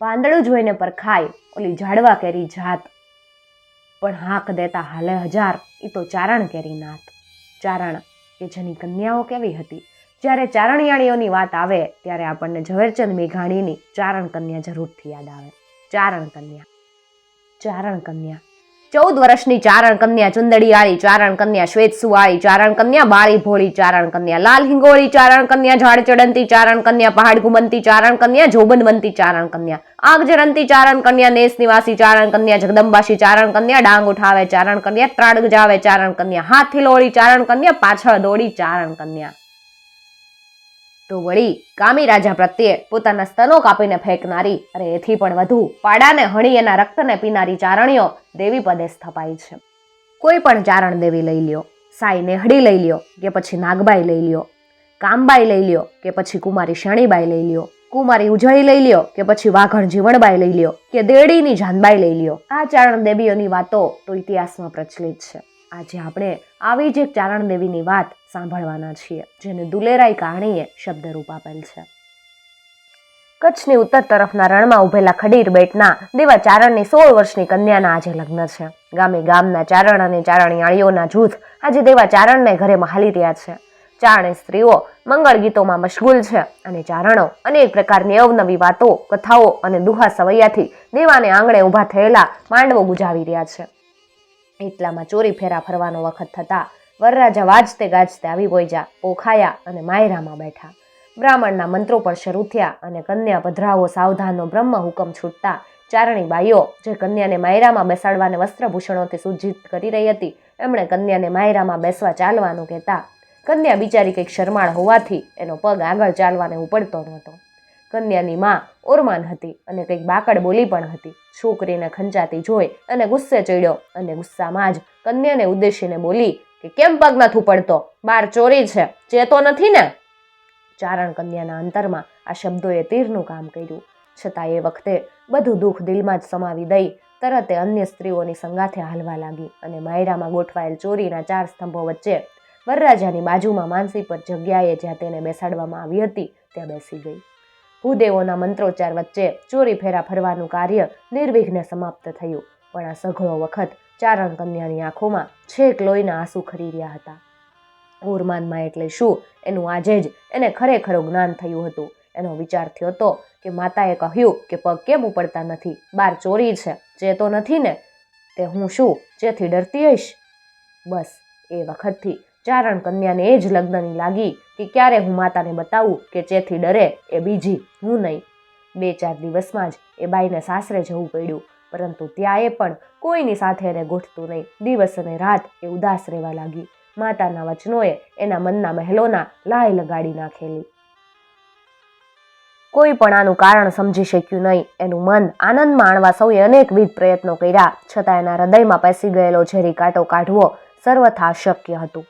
પાંદડું જોઈને પર ખાય ઓલી ઝાડવા કેરી જાત. પણ હાક દેતા હાલે હજાર એ તો ચારણ કેરી નાત ચારણ, કે જેની કન્યાઓ કેવી હતી? જ્યારે ચારણિયાણીઓની વાત આવે, ત્યારે આપણને ઝવેરચંદ મેઘાણીની ચારણ કન્યા જરૂરથી યાદ આવે. ચારણ કન્યા. ચારણ કન્યા. ચૌદ વર્ષની ચારણ કન્યા ચુંદડીયાળી ચારણ કન્યા શ્વેત સુવાળી ચારણ કન્યા બાળી ભોળી ચારણ કન્યા લાલ હિંગોળી ચારણ કન્યા ઝાડ ચડંતી ચારણ કન્યા પહાડ ઘુમંતી ચારણ કન્યા જોબનવંતી ચારણ કન્યા આગ જરંતી ચારણ કન્યા નેસ નિવાસી ચારણ કન્યા જગદંબાશી ચારણ કન્યા ડાંગ ઉઠાવે ચારણ કન્યા ત્રાડ ગજાવે ચારણ કન્યા હાથ લોળી ચારણ કન્યા પાછળ દોડી ચારણ કન્યા તો વળી કામી રાજા પ્રત્યે પોતાના સ્તનો કાપીને ફેંકનારી અને એથી પણ વધુ પાડાને હણી એના રક્તને પીનારી ચારણીઓ દેવી પદે સ્થપાઈ છે. કોઈ પણ ચારણ દેવી લઈ લ્યો, સાઈ નેહડી લઈ લ્યો કે પછી નાગબાઈ લઈ લ્યો, કામબાઈ લઈ લ્યો કે પછી કુમારી શણીબાઈ લઈ લ્યો, કુમારી ઉજળી લઈ લ્યો કે પછી વાઘણ જીવણબાઈ લઈ લ્યો કે દેડીની જાનબાઈ લઈ લ્યો. આ ચારણ દેવીઓની વાતો તો ઇતિહાસમાં પ્રચલિત છે. આજે આપણે આવી જ એક ચારણ દેવીની વાત સાંભળવાના છીએ, જેને દુલેરાઈ કહાણીએ શબ્દરૂપ આપેલ છે. કચ્છની ઉત્તર તરફના રણમાં ઉભેલા ખડીર બેટના દેવા ચારણની સોળ વર્ષની કન્યાના આજે લગ્ન છે. ગામે ગામના ચારણ અને ચારણિયાળીઓના જૂથ આજે દેવા ચારણને ઘરે મહાલી રહ્યા છે. ચારણે સ્ત્રીઓ મંગળ ગીતોમાં મશગુલ છે અને ચારણો અનેક પ્રકારની અવનવી વાતો, કથાઓ અને દુહા સવૈયાથી દેવાને આંગણે ઊભા થયેલા માંડવો ગુજાવી રહ્યા છે. એટલામાં ચોરી ફેરા ફરવાનો વખત થતા વરરાજા વાજતે ગાજતે આવી પહોંચ્યા પોખાયા અને માયરામાં બેઠા. બ્રાહ્મણના મંત્રો પણ શરૂ થયા અને કન્યા પધરાવો સાવધાનનો બ્રહ્મ હુકમ છૂટતા ચારણી બાઈઓ, જે કન્યાને માયરામાં બેસાડવાને વસ્ત્રભૂષણોથી સુજ્જિત કરી રહી હતી, એમણે કન્યાને માયરામાં બેસવા ચાલવાનું કહેતા. કન્યા બિચારી કંઈક શરમાળ હોવાથી એનો પગ આગળ ચાલવાને ઉપડતો નહોતો. કન્યાની માં ઓરમાન હતી અને કંઈક બાકડ બોલી પણ હતી. છોકરીને ખંચાતી જોઈ અને ગુસ્સે ચડ્યો અને ગુસ્સામાં જ કન્યાને ઉદ્દેશીને બોલી કે કેમ પગ નથી પડતો બાર ચોરી છે, ચેતો નથી ને? ચારણ કન્યાના અંતરમાં આ શબ્દોએ તીરનું કામ કર્યું. છતાં એ વખતે બધું દુઃખ દિલમાં જ સમાવી દઈ તરતે અન્ય સ્ત્રીઓની સંગાથે હાલવા લાગી અને માયરામાં ગોઠવાયેલ ચોરીના ચાર સ્તંભો વચ્ચે વરરાજાની બાજુમાં માનસી પર જગ્યાએ જ્યાં તેને બેસાડવામાં આવી હતી, ત્યાં બેસી ગઈ. ભૂદેવોના મંત્રોચ્ચાર વચ્ચે ચોરી ફેરા ફરવાનું કાર્ય નિર્વિઘ્ને સમાપ્ત થયું. પણ આ સઘળો વખત ચારણ કન્યાની આંખોમાં છેક લોહીના આંસુ ખરી રહ્યા હતા. ઓરમાનમાં એટલે શું? એનું આજે જ એને ખરેખરું જ્ઞાન થયું હતું. એનો વિચાર થયો તો કે માતાએ કહ્યું કે પગ કેમ ઉપડતા નથી? બાર ચોરી છે, જે તો નથી ને? તે હું શું? જેથી ડરતી હઈશ? બસ, એ વખતથી ચારણ કન્યાને એ જ લગ્નની લાગી કે ક્યારે હું માતાને બતાવું કે ચેથી ડરે એ બીજી, હું નહીં. બે ચાર દિવસમાં જ એ બાઈને સાસરે જવું પડ્યું, પરંતુ ત્યાં એ પણ કોઈની સાથે એને ગોઠતું નહીં. દિવસ અને રાત એ ઉદાસ રહેવા લાગી. માતાના વચનોએ એના મનના મહેલોના લાય લગાડી નાખેલી. કોઈ પણ આનું કારણ સમજી શક્યું નહીં. એનું મન આનંદ માણવા સૌએ અનેકવિધ પ્રયત્નો કર્યા, છતાં એના હૃદયમાં પેસી ગયેલો ઝેરી કાંટો કાઢવો સર્વથા અશક્ય હતું.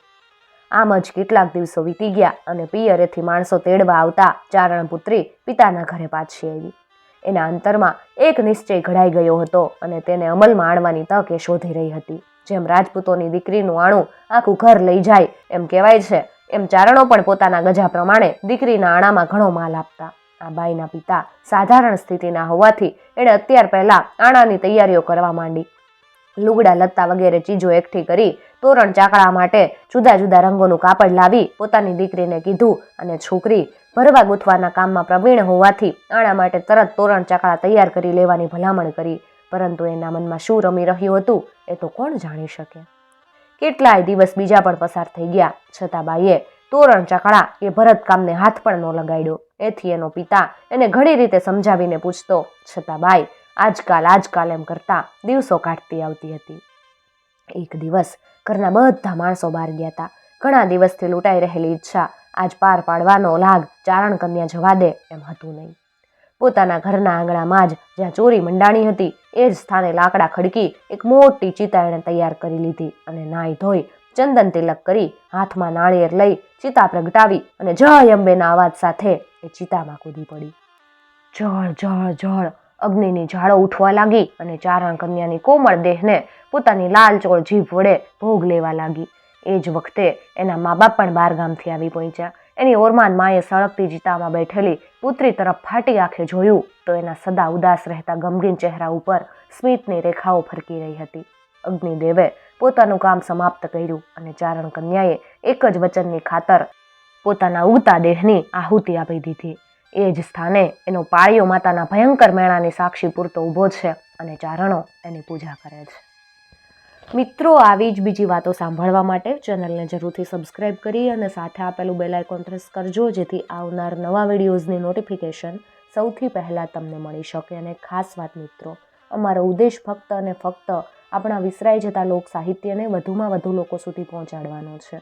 આમ જ કેટલાક દિવસો વીતી ગયા અને પિયરેથી માણસો તેડવા આવતા ચારણ પુત્રી પિતાના ઘરે પાછી આવી. એના અંતરમાં એક નિશ્ચય ઘડાઈ ગયો હતો અને તેને અમલમાં આણવાની તક શોધી રહી હતી. જેમ રાજપૂતોની દીકરીનું આણું આખું ઘર લઈ જાય, એમ કહેવાય છે, એમ ચારણો પણ પોતાના ગજા પ્રમાણે દીકરીના આણામાં ઘણો માલ આપતા. આ બાઈના પિતા સાધારણ સ્થિતિના હોવાથી એણે અત્યાર પહેલાં આણાની તૈયારીઓ કરવા માંડી. લુગડા લત્તા વગેરે ચીજો એકઠી કરી તોરણ ચાકડા માટે જુદા જુદા રંગોનું કાપડ લાવી પોતાની દીકરીને કીધું અને છોકરી ભરવા ગૂંથવાના કામમાં પ્રવીણ હોવાથી આણા માટે તરત તોરણ ચાકડા તૈયાર કરી લેવાની ભલામણ કરી. પરંતુ એના મનમાં શું રમી રહ્યું હતું એ તો કોણ જાણી શકે? કેટલાય દિવસ બીજા પણ પસાર થઈ ગયા. છતાં બાઈએ તોરણ ચકડા એ ભરતકામને હાથ પણ ન લગાડ્યો. એથી એનો પિતા એને ઘણી રીતે સમજાવીને પૂછતો. છતાં બાઈ આજકાલ આજકાલ એમ કરતા દિવસો કાઢતી આવતી હતી. એક દિવસ ઘરના બધા માણસો બહાર ગયા હતા ઘણા દિવસથી લૂંટાઈ રહેલી ઈચ્છા આજ પાર પાડવાનો લાગ ચારણ કન્યા જવા દે એમ હતું નહીં. પોતાના ઘરના આંગણામાં જ જ્યાં ચોરી મંડાણી હતી, એ જ સ્થાને લાકડા ખડકી એક મોટી ચિતા એણે તૈયાર કરી લીધી અને નાઈ ધોઈ ચંદન તિલક કરી હાથમાં નાળિયેર લઈ ચિતા પ્રગટાવી અને જય અંબેના અવાજ સાથે એ ચિતામાં કૂદી પડી. જળ જળ જળ અગ્નિની જાળો ઉઠવા લાગી અને ચારણ કન્યાની કોમળ દેહને પોતાની લાલચોળ જીભ વડે ભોગ લેવા લાગી. એ જ વખતે એના મા બાપ પણ બારગામથી આવી પહોંચ્યા. એની ઓરમાન માએ સળગતી જીતામાં બેઠેલી પુત્રી તરફ ફાટી આંખે જોયું તો એના સદા ઉદાસ રહેતા ગમગીન ચહેરા ઉપર સ્મિતની રેખાઓ ફરકી રહી હતી. અગ્નિદેવે પોતાનું કામ સમાપ્ત કર્યું અને ચારણ કન્યાએ એક જ વચનની ખાતર પોતાના ઉગતા દેહની આહુતિ આપી દીધી. એ જ સ્થાને એનો પાળિયો માતાના ભયંકર મેળાની સાક્ષી પૂરતો ઊભો છે અને ચારણો એની પૂજા કરે છે. મિત્રો, આવી જ બીજી વાતો સાંભળવા માટે ચેનલને જરૂરથી સબસ્ક્રાઇબ કરી અને સાથે આપેલું બેલ આઇકોન પ્રેસ કરજો, જેથી આવનાર નવા વિડીયોઝની નોટિફિકેશન સૌથી પહેલાં તમને મળી શકે. અને ખાસ વાત મિત્રો, અમારો ઉદ્દેશ ફક્ત અને ફક્ત આપણા વિસરાઈ જતા લોક સાહિત્યને વધુમાં વધુ લોકો સુધી પહોંચાડવાનો છે.